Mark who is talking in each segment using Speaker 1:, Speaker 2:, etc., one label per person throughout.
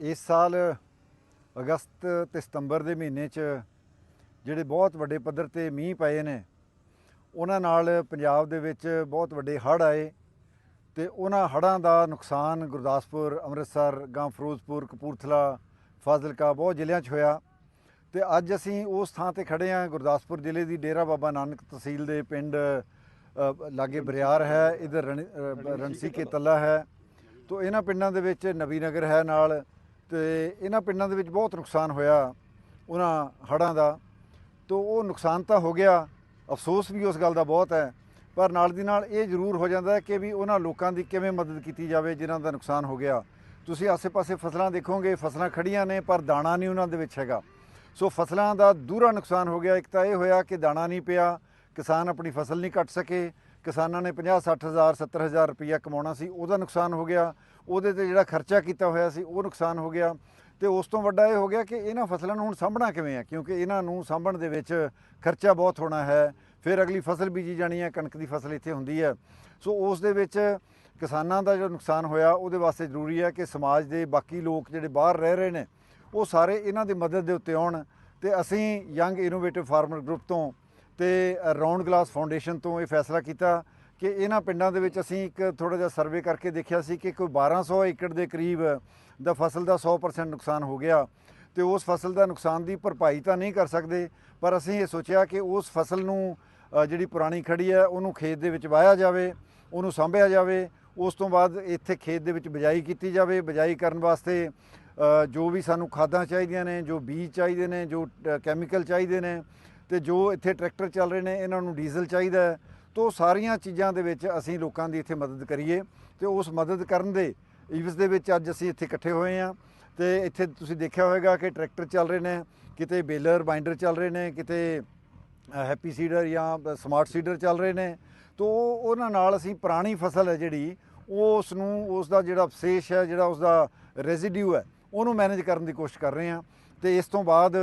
Speaker 1: ਇਸ ਸਾਲ ਅਗਸਤ ਤੇ ਸਤੰਬਰ ਦੇ ਮਹੀਨੇ 'ਚ ਜਿਹੜੇ ਬਹੁਤ ਵੱਡੇ ਪੱਧਰ ਤੇ ਮੀਂਹ ਪਏ ਨੇ ਉਹਨਾਂ ਨਾਲ ਪੰਜਾਬ ਦੇ ਵਿੱਚ ਬਹੁਤ ਵੱਡੇ ਹੜ੍ਹ ਆਏ ਤੇ ਉਹਨਾਂ ਹੜ੍ਹਾਂ ਦਾ ਨੁਕਸਾਨ ਗੁਰਦਾਸਪੁਰ ਅੰਮ੍ਰਿਤਸਰ ਗਾਂ ਫਿਰੋਜ਼ਪੁਰ ਕਪੂਰਥਲਾ ਫਾਜ਼ਿਲਕਾ ਬਹੁਤ ਜ਼ਿਲ੍ਹਿਆਂ 'ਚ ਹੋਇਆ ਤੇ ਅੱਜ ਅਸੀਂ ਉਸ ਥਾਂ ਤੇ ਖੜੇ ਹਾਂ। ਗੁਰਦਾਸਪੁਰ ਜ਼ਿਲ੍ਹੇ ਦੀ ਡੇਰਾ ਬਾਬਾ ਨਾਨਕ ਤਹਿਸੀਲ ਦੇ ਪਿੰਡ ਲਾਗੇ ਬਰਿਆਰ ਹੈ ਇਧਰ ਰਣਸੀ ਕੇ ਤੱਲਾ ਹੈ। ਤੋ ਇਹਨਾਂ ਪਿੰਡਾਂ ਦੇ ਵਿੱਚ ਨਬੀ ਨਗਰ ਹੈ ਨਾਲ ਤੇ ਇਹਨਾਂ ਪਿੰਡਾਂ ਦੇ ਵਿੱਚ ਬਹੁਤ ਨੁਕਸਾਨ ਹੋਇਆ ਉਹਨਾਂ ਹੜ੍ਹਾਂ ਦਾ। ਤੋ ਉਹ ਨੁਕਸਾਨ ਤਾਂ ਹੋ ਗਿਆ, ਅਫਸੋਸ ਵੀ ਉਸ ਗੱਲ ਦਾ ਬਹੁਤ ਹੈ, ਪਰ ਨਾਲ ਦੀ ਨਾਲ ਇਹ ਜ਼ਰੂਰ ਹੋ ਜਾਂਦਾ ਹੈ ਕਿ ਵੀ ਉਹਨਾਂ ਲੋਕਾਂ ਦੀ ਕਿਵੇਂ ਮਦਦ ਕੀਤੀ ਜਾਵੇ ਜਿਨ੍ਹਾਂ ਦਾ ਨੁਕਸਾਨ ਹੋ ਗਿਆ। ਤੁਸੀਂ ਆਸੇ-ਪਾਸੇ ਫਸਲਾਂ ਦੇਖੋਗੇ, ਫਸਲਾਂ ਖੜੀਆਂ ਨੇ, ਪਰ ਦਾਣਾ ਨਹੀਂ ਉਹਨਾਂ ਦੇ ਵਿੱਚ ਹੈਗਾ। ਸੋ ਫਸਲਾਂ ਦਾ ਦੂਰਾ ਨੁਕਸਾਨ ਹੋ ਗਿਆ। ਇੱਕ ਤਾਂ ਇਹ ਹੋਇਆ ਕਿ ਦਾਣਾ ਨਹੀਂ ਪਿਆ, ਕਿਸਾਨ ਆਪਣੀ ਫਸਲ ਨਹੀਂ ਕੱਟ ਸਕੇ ਕਿਸਾਨਾਂ ਨੇ 50 60 ਹਜ਼ਾਰ 70 ਹਜ਼ਾਰ ਰੁਪਈਆ ਕਮਾਉਣਾ ਸੀ, ਉਹਦਾ ਨੁਕਸਾਨ ਹੋ ਗਿਆ। ਉਹਦੇ ਤੇ ਜਿਹੜਾ ਖਰਚਾ ਕੀਤਾ ਹੋਇਆ ਸੀ, ਉਹ ਨੁਕਸਾਨ ਹੋ ਗਿਆ। ਤੇ ਉਸ ਤੋਂ ਵੱਡਾ ਇਹ ਹੋ ਗਿਆ ਕਿ ਇਹਨਾਂ ਫਸਲਾਂ ਨੂੰ ਹੁਣ ਸਾਂਭਣਾ ਕਿਵੇਂ ਹੈ? ਕਿਉਂਕਿ ਇਹਨਾਂ ਨੂੰ ਸਾਂਭਣ ਦੇ ਵਿੱਚ ਖਰਚਾ ਬਹੁਤ ਹੋਣਾ ਹੈ। ਫਿਰ ਅਗਲੀ ਫਸਲ ਬੀਜੀ ਜਾਣੀ ਹੈ, ਕਣਕ ਦੀ ਫਸਲ ਇੱਥੇ ਹੁੰਦੀ ਹੈ। ਸੋ ਉਸ ਦੇ ਵਿੱਚ ਕਿਸਾਨਾਂ ਦਾ ਜੋ ਨੁਕਸਾਨ ਹੋਇਆ, ਉਹਦੇ ਵਾਸਤੇ ਜ਼ਰੂਰੀ ਹੈ ਕਿ ਸਮਾਜ ਦੇ ਬਾਕੀ ਲੋਕ ਜਿਹੜੇ ਬਾਹਰ ਰਹਿ ਰਹੇ ਨੇ, ਉਹ ਸਾਰੇ ਇਹਨਾਂ ਦੀ ਮਦਦ ਦੇ ਉੱਤੇ ਆਉਣ। ਤੇ ਅਸੀਂ ਯੰਗ ਇਨੋਵੇਟਿਵ ਫਾਰਮਰ ਗਰੁੱਪ ਤੋਂ ਤੇ ਰਾਉਂਡ ਗਲਾਸ ਫਾਊਂਡੇਸ਼ਨ ਤੋਂ ਇਹ ਫੈਸਲਾ ਕੀਤਾ ਕਿ ਇਹਨਾਂ ਪਿੰਡਾਂ ਦੇ ਵਿੱਚ ਅਸੀਂ ਇੱਕ ਥੋੜਾ ਜਿਹਾ ਸਰਵੇ ਕਰਕੇ ਦੇਖਿਆ ਸੀ ਕਿ ਕੋਈ 1200 ਏਕੜ ਦੇ ਕਰੀਬ ਦਾ ਫਸਲ ਦਾ 100% ਨੁਕਸਾਨ ਹੋ ਗਿਆ ਤੇ ਉਸ ਫਸਲ ਦਾ ਨੁਕਸਾਨ ਦੀ ਭਰਪਾਈ ਤਾਂ ਨਹੀਂ ਕਰ ਸਕਦੇ ਪਰ ਅਸੀਂ ਇਹ ਸੋਚਿਆ ਕਿ ਉਸ ਫਸਲ ਨੂੰ ਜਿਹੜੀ ਪੁਰਾਣੀ ਖੜੀ ਹੈ ਉਹਨੂੰ ਖੇਤ ਦੇ ਵਿੱਚ ਵਾਇਆ ਜਾਵੇ ਉਹਨੂੰ ਸਾਂਭਿਆ ਜਾਵੇ ਉਸ ਤੋਂ ਬਾਅਦ ਇੱਥੇ ਖੇਤ ਦੇ ਵਿੱਚ ਬਿਜਾਈ ਕੀਤੀ ਜਾਵੇ ਬਿਜਾਈ ਕਰਨ ਵਾਸਤੇ ਜੋ ਵੀ ਸਾਨੂੰ ਖਾਦਾਂ ਚਾਹੀਦੀਆਂ ਨੇ ਜੋ ਬੀਜ ਚਾਹੀਦੇ ਨੇ ਜੋ ਅ, ਕੈਮੀਕਲ ਚਾਹੀਦੇ ਨੇ ਤੇ ਜੋ ਇੱਥੇ ਟਰੈਕਟਰ ਚੱਲ ਰਹੇ ਨੇ, ਇਹਨਾਂ ਨੂੰ ਡੀਜ਼ਲ ਚਾਹੀਦਾ ਹੈ, ਤੋ ਸਾਰੀਆਂ ਚੀਜ਼ਾਂ ਦੇ ਵਿੱਚ ਅਸੀਂ ਲੋਕਾਂ ਦੀ ਇੱਥੇ ਮਦਦ ਕਰੀਏ ਤੇ ਉਸ ਮਦਦ ਕਰਨ ਦੇ ਇਵਸ ਦੇ ਵਿੱਚ ਅੱਜ ਅਸੀਂ ਇੱਥੇ ਇਕੱਠੇ ਹੋਏ ਹਾਂ ਤੇ ਇੱਥੇ ਤੁਸੀਂ ਦੇਖਿਆ ਹੋਵੇਗਾ ਕਿ ਟਰੈਕਟਰ ਚੱਲ ਰਹੇ ਨੇ, ਕਿਤੇ ਬੇਲਰ ਬਾਈਂਡਰ ਚੱਲ ਰਹੇ ਨੇ, ਕਿਤੇ ਹੈਪੀ ਸੀਡਰ ਜਾਂ ਸਮਾਰਟ ਸੀਡਰ ਚੱਲ ਰਹੇ ਨੇ, ਤੋ ਉਹਨਾਂ ਨਾਲ ਅਸੀਂ ਪੁਰਾਣੀ ਫਸਲ ਹੈ ਜਿਹੜੀ, ਉਹ ਉਸ ਨੂੰ ਉਸ ਦਾ ਜਿਹੜਾ ਅਵਸ਼ੇਸ਼ ਹੈ, ਜਿਹੜਾ ਉਸ ਦਾ ਰੈਜ਼ੀਡਿਊ ਹੈ, ਉਹਨੂੰ ਮੈਨੇਜ ਕਰਨ ਦੀ ਕੋਸ਼ਿਸ਼ ਕਰ ਰਹੇ ਹਾਂ ਤੇ ਇਸ ਤੋਂ ਬਾਅਦ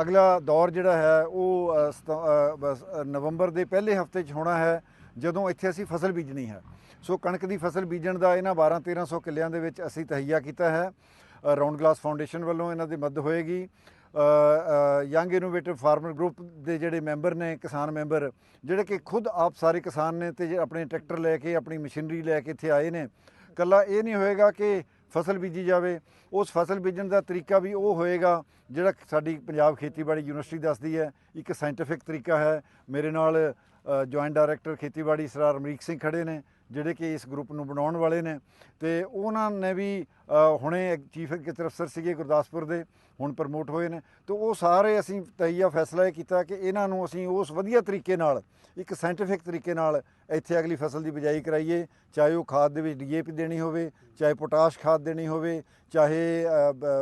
Speaker 1: ਅਗਲਾ ਦੌਰ ਜਿਹੜਾ ਹੈ, ਉਹ ਸਤ- ਨਵੰਬਰ ਦੇ ਪਹਿਲੇ ਹਫ਼ਤੇ 'ਚ ਹੋਣਾ ਹੈ, ਜਦੋਂ ਇੱਥੇ ਅਸੀਂ ਫਸਲ ਬੀਜਣੀ ਹੈ। ਸੋ ਕਣਕ ਦੀ ਫਸਲ ਬੀਜਣ ਦਾ ਇਹਨਾਂ 12 1300 ਕਿੱਲਿਆਂ ਦੇ ਵਿੱਚ ਅਸੀਂ ਤਹਈਆ ਕੀਤਾ ਹੈ। ਰਾਉਂਡ ਗਲਾਸ ਫਾਊਂਡੇਸ਼ਨ ਵੱਲੋਂ ਇਹਨਾਂ ਦੀ ਮਦਦ ਹੋਏਗੀ। ਯੰਗ ਇਨੋਵੇਟਿਵ ਫਾਰਮਰ ਗਰੁੱਪ ਦੇ ਜਿਹੜੇ ਮੈਂਬਰ ਨੇ, ਕਿਸਾਨ ਮੈਂਬਰ, ਜਿਹੜੇ ਕਿ ਖੁਦ ਆਪ ਸਾਰੇ ਕਿਸਾਨ ਨੇ ਤੇ ਜੇ ਆਪਣੇ ਟਰੈਕਟਰ ਲੈ ਕੇ, ਆਪਣੀ ਮਸ਼ੀਨਰੀ ਲੈ ਕੇ ਇੱਥੇ ਆਏ ਨੇ। ਕੱਲਾ ਇਹ ਨਹੀਂ ਹੋਏਗਾ ਕਿ ਫਸਲ ਬੀਜੀ ਜਾਵੇ, ਉਸ ਫਸਲ ਬੀਜਣ ਦਾ ਤਰੀਕਾ ਵੀ ਉਹ ਹੋਏਗਾ ਜਿਹੜਾ ਸਾਡੀ ਪੰਜਾਬ ਖੇਤੀਬਾੜੀ ਯੂਨੀਵਰਸਿਟੀ ਦੱਸਦੀ ਹੈ। ਇੱਕ ਸਾਇੰਟੀਫਿਕ ਤਰੀਕਾ ਹੈ। ਮੇਰੇ ਨਾਲ ਜੁਆਇੰਟ ਡਾਇਰੈਕਟਰ ਖੇਤੀਬਾੜੀ ਸਰ ਅਮਰੀਕ ਸਿੰਘ ਖੜੇ ਨੇ, ਜਿਹੜੇ ਕਿ ਇਸ ਗਰੁੱਪ ਨੂੰ ਬਣਾਉਣ ਵਾਲੇ ਨੇ। ਤੇ ਉਹਨਾਂ ਨੇ ਵੀ ਹੁਣੇ ਚੀਫ ਐਗਜ਼ੀਕਟਿਵ ਅਫਸਰ ਸੀਗੇ ਗੁਰਦਾਸਪੁਰ ਦੇ। ਹੁਣ ਪ੍ਰਮੋਟ ਹੋਏ ਨੇ। ਤੇ ਉਹ ਸਾਰੇ ਅਸੀਂ ਤਈਆ ਫੈਸਲਾ ਇਹ ਕੀਤਾ ਕਿ ਇਹਨਾਂ ਨੂੰ ਅਸੀਂ ਉਸ ਵਧੀਆ ਤਰੀਕੇ ਨਾਲ, ਇੱਕ ਸਾਇੰਟੀਫਿਕ ਤਰੀਕੇ ਨਾਲ ਇੱਥੇ ਅਗਲੀ ਫਸਲ ਦੀ ਬਿਜਾਈ ਕਰਾਈਏ। ਚਾਹੇ ਉਹ ਖਾਦ ਦੇ ਵਿੱਚ ਡੀਏਪੀ ਦੇਣੀ ਹੋਵੇ, ਚਾਹੇ ਪੋਟਾਸ਼ ਖਾਦ ਦੇਣੀ ਹੋਵੇ, ਚਾਹੇ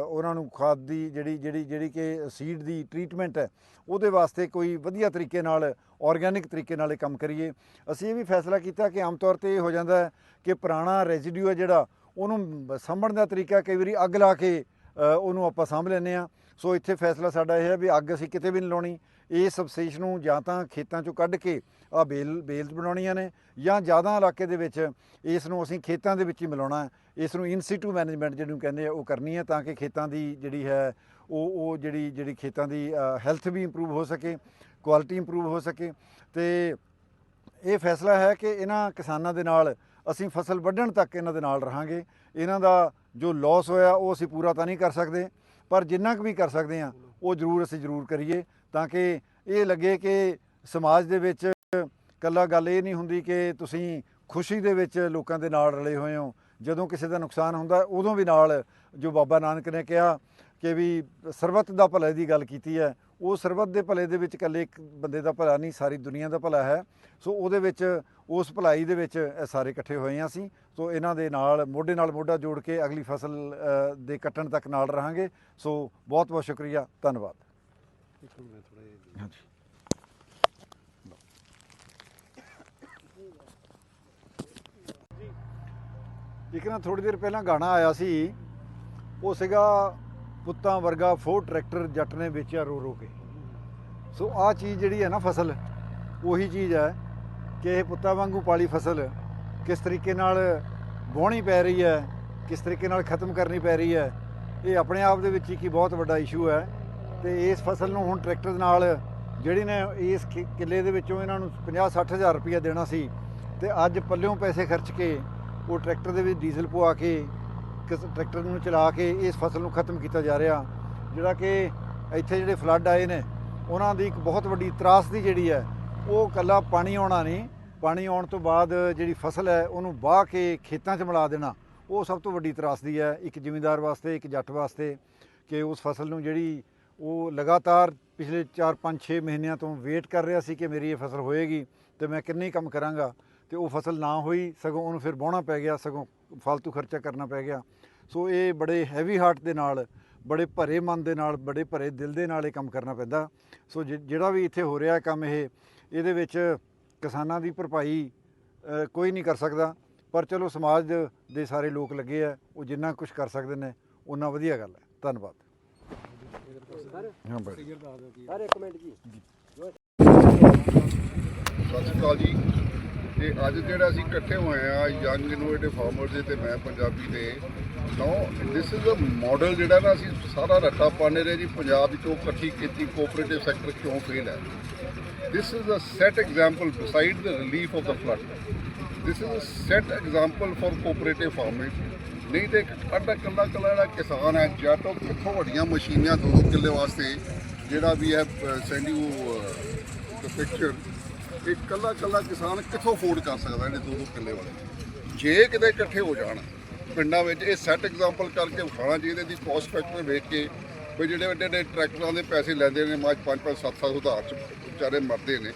Speaker 1: ਉਹਨਾਂ ਨੂੰ ਖਾਦ ਦੀ ਜਿਹੜੀ ਜਿਹੜੀ ਜਿਹੜੀ ਕਿ ਸੀਡ ਦੀ ਟ੍ਰੀਟਮੈਂਟ ਹੈ, ਉਹਦੇ ਵਾਸਤੇ ਕੋਈ ਵਧੀਆ ਤਰੀਕੇ ਨਾਲ ਆਰਗੈਨਿਕ ਤਰੀਕੇ ਨਾਲ ਇਹ ਕੰਮ ਕਰੀਏ। ਅਸੀਂ ਇਹ ਵੀ ਫੈਸਲਾ ਕੀਤਾ ਕਿ ਆਮ ਤੌਰ ਤੇ ਇਹ ਹੋ ਜਾਂਦਾ ਹੈ ਕਿ ਪੁਰਾਣਾ ਰੈਜ਼ੀਡਿਊ ਹੈ ਜਿਹੜਾ, ਉਹਨੂੰ ਸਾਂਭਣ ਦਾ ਤਰੀਕਾ ਕਈ ਵਾਰੀ ਅੱਗ ਲਾ ਕੇ ਉਹਨੂੰ ਆਪਾਂ ਸਾਂਭ ਲੈਂਦੇ ਆ ਸੋ ਇੱਥੇ ਫੈਸਲਾ ਸਾਡਾ ਇਹ ਹੈ ਵੀ ਅੱਗ ਅਸੀਂ ਕਿਤੇ ਵੀ ਨਹੀਂ ਲਾਉਣੀ। ਇਹ ਸਬਸਟੇਸ਼ਨ ਨੂੰ ਜਾਂ ਤਾਂ ਖੇਤਾਂ ਚੋਂ ਕੱਢ ਕੇ ਆ ਬੇਲ ਬੇਲਸ ਬਣਾਉਣੀਆਂ ਨੇ ਜਾਂ ਜ਼ਿਆਦਾ ਇਲਾਕੇ ਦੇ ਵਿੱਚ ਇਸ ਨੂੰ ਅਸੀਂ ਖੇਤਾਂ ਦੇ ਵਿੱਚ ਹੀ ਮਿਲਾਉਣਾ ਇਸ ਨੂੰ ਇਨ ਸਿਟੂ ਮੈਨੇਜਮੈਂਟ ਜਿਹਨੂੰ ਕਹਿੰਦੇ ਆ, ਉਹ ਕਰਨੀ ਹੈ ਤਾਂ ਕਿ ਖੇਤਾਂ ਦੀ ਜਿਹੜੀ ਹੈ, ਉਹ ਉਹ ਜਿਹੜੀ ਜਿਹੜੀ ਖੇਤਾਂ ਦੀ ਹੈਲਥ ਵੀ ਇੰਪਰੂਵ ਹੋ ਸਕੇ ਕੁਆਲਿਟੀ ਇੰਪਰੂਵ ਹੋ ਸਕੇ। ਤੇ ਇਹ ਫੈਸਲਾ ਹੈ ਕਿ ਇਹਨਾਂ ਕਿਸਾਨਾਂ ਦੇ ਨਾਲ ਅਸੀਂ ਫਸਲ ਵੱਢਣ ਤੱਕ ਇਹਨਾਂ ਦੇ ਨਾਲ ਰਹਾਂਗੇ। ਇਹਨਾਂ ਦਾ ਜੋ ਲਾਸ ਹੋਇਆ, ਉਹ ਅਸੀਂ ਪੂਰਾ ਤਾਂ ਨਹੀਂ ਕਰ ਸਕਦੇ। ਪਰ ਜਿੰਨਾ ਕੁ ਵੀ ਕਰ ਸਕਦੇ ਹਾਂ, ਉਹ ਜ਼ਰੂਰ ਅਸੀਂ ਜ਼ਰੂਰ ਕਰੀਏ ਤਾਂ ਕਿ ਇਹ ਲੱਗੇ ਕਿ ਸਮਾਜ ਦੇ ਵਿੱਚ ਕੱਲਾ ਗੱਲ ਇਹ ਨਹੀਂ ਹੁੰਦੀ ਕਿ ਤੁਸੀਂ ਖੁਸ਼ੀ ਦੇ ਵਿੱਚ ਲੋਕਾਂ ਦੇ ਨਾਲ ਰਲੇ ਹੋਏ ਹੋ। ਜਦੋਂ ਕਿਸੇ ਦਾ ਨੁਕਸਾਨ ਹੁੰਦਾ, ਉਦੋਂ ਵੀ ਨਾਲ ਜੋ ਬਾਬਾ ਨਾਨਕ ਨੇ ਕਿਹਾ ਕਿ ਵੀ ਸਰਬੱਤ ਦਾ ਭਲੇ ਦੀ ਗੱਲ ਕੀਤੀ ਹੈ। ਉਹ ਸਰਬੱਤ ਦੇ ਭਲੇ ਦੇ ਵਿੱਚ ਇਕੱਲੇ ਇੱਕ ਬੰਦੇ ਦਾ ਭਲਾ ਨਹੀਂ, ਸਾਰੀ ਦੁਨੀਆ ਦਾ ਭਲਾ ਹੈ। ਸੋ ਉਹਦੇ ਵਿੱਚ ਉਸ ਭਲਾਈ ਦੇ ਵਿੱਚ ਇਹ ਸਾਰੇ ਇਕੱਠੇ ਹੋਏ ਹਾਂ ਅਸੀਂ। ਸੋ ਇਹਨਾਂ ਦੇ ਨਾਲ ਮੋਢੇ ਨਾਲ ਮੋਢਾ ਜੋੜ ਕੇ ਅਗਲੀ ਫਸਲ ਦੇ ਕੱਟਣ ਤੱਕ ਨਾਲ ਰਹਾਂਗੇ। ਸੋ ਬਹੁਤ ਬਹੁਤ ਸ਼ੁਕਰੀਆ। ਧੰਨਵਾਦ। ਹਾਂਜੀ। ਇੱਕ ਨਾ ਥੋੜੀ ਦੇਰ ਪਹਿਲਾਂ ਗਾਣਾ ਆਇਆ ਸੀ। ਉਹ ਸੀਗਾ ਪੁੱਤਾਂ ਵਰਗਾ ਫੋਰ ਟਰੈਕਟਰ ਜੱਟ ਨੇ ਵੇਚਿਆ ਰੋ ਰੋ ਕੇ। ਸੋ ਆ ਚੀਜ਼ ਜਿਹੜੀ ਹੈ ਨਾ ਫਸਲ ਉਹੀ ਚੀਜ਼ ਹੈ। ਕਿ ਇਹ ਪੁੱਤਾਂ ਵਾਂਗੂ ਪਾਲੀ ਫਸਲ ਕਿਸ ਤਰੀਕੇ ਨਾਲ ਵਾਹੁਣੀ ਪੈ ਰਹੀ ਹੈ, ਕਿਸ ਤਰੀਕੇ ਨਾਲ ਖਤਮ ਕਰਨੀ ਪੈ ਰਹੀ ਹੈ, ਇਹ ਆਪਣੇ ਆਪ ਦੇ ਵਿੱਚ ਹੀ ਕੀ ਬਹੁਤ ਵੱਡਾ ਇਸ਼ੂ ਹੈ ਤੇ ਇਸ ਫਸਲ ਨੂੰ ਹੁਣ ਟਰੈਕਟਰ ਨਾਲ ਜਿਹੜੀ ਨੇ ਇਸ ਕਿ- ਕਿੱਲੇ ਦੇ ਵਿੱਚੋਂ ਇਹਨਾਂ ਨੂੰ 50 ਹਜ਼ਾਰ ਰੁਪਇਆ ਦੇਣਾ ਸੀ ਤੇ ਅੱਜ ਪੱਲਿਓਂ ਪੈਸੇ ਖਰਚ ਕੇ ਉਹ ਟਰੈਕਟਰ ਦੇ ਵਿੱਚ ਡੀਜ਼ਲ ਪਵਾ ਕੇ ਕਿਸ ਟਰੈਕਟਰ ਨੂੰ ਚਲਾ ਕੇ ਇਸ ਫਸਲ ਨੂੰ ਖਤਮ ਕੀਤਾ ਜਾ ਰਿਹਾ। ਜਿਹੜਾ ਕਿ ਇੱਥੇ ਜਿਹੜੇ ਫਲੱਡ ਆਏ ਨੇ, ਉਹਨਾਂ ਦੀ ਇੱਕ ਬਹੁਤ ਵੱਡੀ ਤਰਾਸਦੀ ਜਿਹੜੀ ਹੈ ਉਹ ਕੱਲਾ ਪਾਣੀ ਆਉਣਾ ਨਹੀਂ। ਪਾਣੀ ਆਉਣ ਤੋਂ ਬਾਅਦ ਜਿਹੜੀ ਫਸਲ ਹੈ, ਉਹਨੂੰ ਵਾਹ ਕੇ ਖੇਤਾਂ 'ਚ ਮਿਲਾ ਦੇਣਾ, ਉਹ ਸਭ ਤੋਂ ਵੱਡੀ ਤਰਾਸਦੀ ਹੈ। ਇੱਕ ਜ਼ਿਮੀਂਦਾਰ ਵਾਸਤੇ, ਇੱਕ ਜੱਟ ਵਾਸਤੇ ਕਿ ਉਸ ਫਸਲ ਨੂੰ ਜਿਹੜੀ ਉਹ ਲਗਾਤਾਰ ਪਿਛਲੇ 4-5 6 ਮਹੀਨਿਆਂ ਤੋਂ ਵੇਟ ਕਰ ਰਿਹਾ ਸੀ ਕਿ ਮੇਰੀ ਇਹ ਫਸਲ ਹੋਏਗੀ ਤੇ ਮੈਂ ਕਿੰਨੀ ਕੰਮ ਕਰਾਂਗਾ ਤੇ ਉਹ ਫਸਲ ਨਾ ਹੋਈ, ਸਗੋਂ ਉਹਨੂੰ ਫਿਰ ਵਾਹੁਣਾ ਪੈ ਗਿਆ, ਸਗੋਂ ਫालतू ਖਰਚਾ ਕਰਨਾ ਪੈ ਗਿਆ। ਸੋ ਇਹ ਬੜੇ ਹੈਵੀ ਹਾਰਟ ਦੇ ਨਾਲ, ਬੜੇ ਭਰੇ ਮਨ ਦੇ ਨਾਲ, ਬੜੇ ਭਰੇ ਦਿਲ ਦੇ ਨਾਲ ਇਹ ਕੰਮ ਕਰਨਾ ਪੈਂਦਾ। ਸੋ ਜਿਹੜਾ ਵੀ ਇੱਥੇ ਹੋ ਰਿਹਾ ਕੰਮ ਇਹ ਇਹਦੇ ਵਿੱਚ ਕਿਸਾਨਾਂ ਦੀ ਭਰਪਾਈ ਕੋਈ ਨਹੀਂ ਕਰ ਸਕਦਾ। ਪਰ ਚਲੋ ਸਮਾਜ ਦੇ- ਸਾਰੇ ਲੋਕ ਲੱਗੇ ਆ ਉਹ ਜਿੰਨਾ ਕੁਝ ਕਰ ਸਕਦੇ ਨੇ ਉਹਨਾਂ ਵਧੀਆ ਗੱਲ ਹੈ। ਧੰਨਵਾਦ। ਹਾਂ ਬਾਈ
Speaker 2: ਸਰ ਇੱਕ ਮਿੰਟ ਜੀ।
Speaker 3: ਸਤਿ ਸ਼੍ਰੀ ਅਕਾਲ ਜੀ। ਤੇ ਅੱਜ ਜਿਹੜਾ ਅਸੀਂ ਇਕੱਠੇ ਹੋਏ ਆ ਯੰਗ ਇਨੋਵੇਟਿਵ ਫਾਰਮਰ ਦੇ ਤੇ ਮੈਂ ਪੰਜਾਬੀ ਦੇ। ਨੋ ਦਿਸ ਇਜ਼ ਅ ਮਾਡਲ ਜਿਹੜਾ ਨਾ ਅਸੀਂ ਸਾਰਾ ਰੱਟਾ ਪਾਣੇ ਰਹੇ ਜੀ। ਪੰਜਾਬ ਵਿੱਚੋਂ ਇਕੱਠੀ ਕੀਤੀ ਕੋਆਪਰੇਟਿਵ ਸੈਕਟਰ ਕਿਉਂ ਫੇਲ ਹੈ? This is a set example beside the relief of the flood this is a set example for cooperative farming ਨਹੀਂ ਤੇ ਅੱਡਾ ਕੱਲਾ ਕੱਲਾ ਜਿਹੜਾ ਕਿਸਾਨ ਹੈ ਜੱਟ ਉਹ ਕਿੱਥੋਂ ਵੱਡੀਆਂ ਮਸ਼ੀਨਾਂ ਦੋ ਦੋ ਕਿੱਲੇ ਵਾਸਤੇ ਜਿਹੜਾ ਵੀ ਹੈ ਸੈਂਡ ਯੂ ਦ ਪਿਕਚਰ ਇਹ ਕੱਲਾ ਕੱਲਾ ਕਿਸਾਨ ਕਿੱਥੋਂ ਅਫੋਰਡ ਕਰ ਸਕਦਾ ਇਹਨੇ ਦੋ ਦੋ ਕਿੱਲੇ ਵਾਲੇ ਜੇ ਕਿਤੇ ਇਕੱਠੇ ਹੋ ਜਾਣ ਪਿੰਡਾਂ ਵਿੱਚ ਇਹ ਸੈੱਟ ਐਗਜ਼ਾਮਪਲ ਕਰਕੇ ਵਿਖਾਣਾ ਚਾਹੀਦਾ ਦੀ ਕੋਸਟ ਫੈਕਟਰ ਵੇਖ ਕੇ ਵੀ ਜਿਹੜੇ ਵੱਡੇ ਵੱਡੇ ਟਰੈਕਟਰਾਂ ਦੇ ਪੈਸੇ ਲੈਂਦੇ ਨੇ ਮਾਜ 5 5 7 7 ਉਧਾਰ ਚ ਵਿਚਾਰੇ ਮਰਦੇ ਨੇ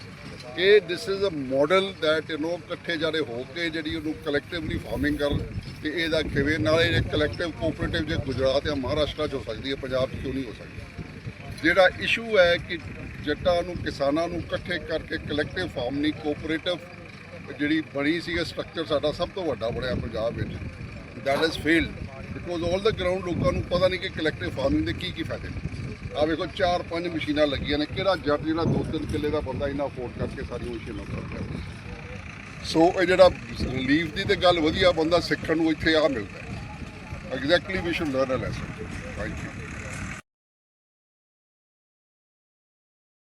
Speaker 3: ਇਹ this is a model that you know ਇਕੱਠੇ ਜਾਰੇ ਹੋ ਕੇ ਜਿਹੜੀ ਉਹਨੂੰ ਕਲੈਕਟਿਵਲੀ ਫਾਰਮਿੰਗ ਕਰਨ ਤੇ ਇਹਦਾ ਕਿਵੇਂ ਨਾਲੇ ਇਹ ਕਲੈਕਟਿਵ ਕੋਆਪਰੇਟਿਵ ਜੇ ਗੁਜਰਾਤ ਜਾਂ ਮਹਾਰਾਸ਼ਟਰ 'ਚ ਹੋ ਸਕਦੀ ਹੈ ਪੰਜਾਬ 'ਚ ਕਿਉਂ ਨਹੀਂ ਹੋ ਸਕਦੀ ਜਿਹੜਾ ਇਸ਼ੂ ਹੈ ਕਿ ਜੱਟਾਂ ਨੂੰ ਕਿਸਾਨਾਂ ਨੂੰ ਇਕੱਠੇ ਕਰਕੇ ਕਲੈਕਟਿਵ ਫਾਰਮ ਨਹੀਂ ਕੋਆਪਰੇਟਿਵ ਜਿਹੜੀ ਬਣੀ ਸੀ ਸਟਰਕਚਰ ਸਾਡਾ ਸਭ ਤੋਂ ਵੱਡਾ ਬਣਿਆ ਪੰਜਾਬ ਵਿੱਚ that is failed because 올 the ground ਲੋਕਾਂ ਨੂੰ ਪਤਾ ਨਹੀਂ ਕਿ ਕਲੈਕਟਿਵ ਫਾਰਮਿੰਗ ਦੇ ਕੀ ਕੀ ਫਾਇਦੇ ਨੇ ਆ ਵੇਖੋ, ਚਾਰ ਪੰਜ ਮਸ਼ੀਨਾਂ ਲੱਗੀਆਂ ਨੇ। ਕਿਹੜਾ ਜੱਟ ਜਿਹੜਾ ਦੋ ਤਿੰਨ ਕਿੱਲੇ ਦਾ ਬੰਦਾ ਇਹਨਾਂ ਅਫੋਰਡ ਕਰਕੇ ਸਾਰੀ ਮਸ਼ੀਨਾਂ ਕਰਦਾ ਸੋ ਇਹ ਜਿਹੜਾ ਰਿਲੀਫ ਦੀ ਤੇ ਗੱਲ ਵਧੀਆ, ਬੰਦਾ ਸਿੱਖਣ ਨੂੰ ਇੱਥੇ ਆ ਮਿਲਦਾ exactly we should learn a lesson thank you